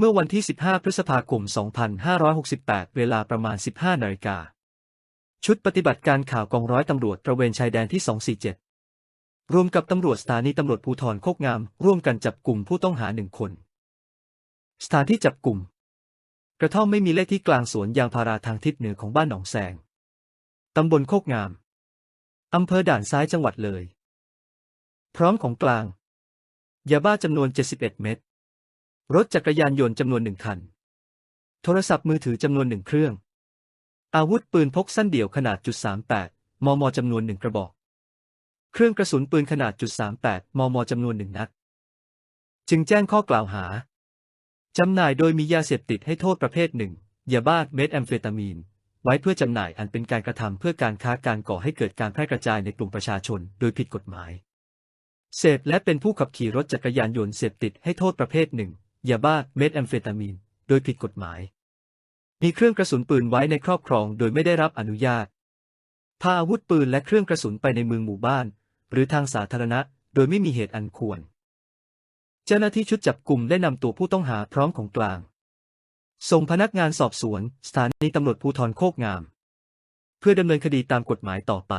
เมื่อวันที่ 15 พฤษภาคม 2568 เวลาประมาณ 15 นาฬิกา ชุดปฏิบัติการข่าวกองร้อยตำรวจตระเวนชายแดนที่ 247 รวมกับตำรวจสถานีตำรวจภูธรโคกงาม ร่วมกันจับกลุ่มผู้ต้องหาหนึ่งคน สถานที่จับกลุ่ม กระท่อมไม่มีเลขที่กลางสวนยางพาราทางทิศเหนือของบ้านหนองแสง ตำบลโคกงาม อำเภอด่านซ้ายจังหวัดเลย พร้อมของกลาง ยาบ้าจำนวน 71 เม็ด รถจักรยานยนต์จำนวนหนึ่งคัน โทรศัพท์มือถือจำนวนหนึ่งเครื่อง อาวุธปืนพกสั้นเดี่ยวขนาดจุด38มแปดมมจำนวนหนึ่งกระบอก เครื่องกระสุนปืนขนาดจุด38มแปดมมจำนวนหนึ่งนัด จึงแจ้งข้อกล่าวหา จำหน่ายโดยมียาเสพติดให้โทษประเภทหนึ่งยาบ้าเม็ดแอมเฟตามีน ไว้เพื่อจำหน่ายอันเป็นการกระทำเพื่อการค้าการก่อให้เกิดการแพร่กระจายในกลุ่มประชาชน โดยผิดกฎหมาย เสพและเป็นผู้ขับขี่รถจักรยานยนต์เสพติดให้โทษประเภทหนึ่ง ยาบ้าเม็ดแอมเฟตามีน โดยผิดกฎหมาย มีเครื่องกระสุนปืนไว้ในครอบครองโดยไม่ได้รับอนุญาต พาอาวุธปืนและเครื่องกระสุนไปในเมืองหมู่บ้าน หรือทางสาธารณะ โดยไม่มีเหตุอันควร เจ้าหน้าที่ชุดจับกลุ่มได้นำตัวผู้ต้องหาพร้อมของกลาง ส่งพนักงานสอบสวน สถานีตำรวจภูธรโคกงาม เพื่อดำเนินคดีตามกฎหมายต่อไป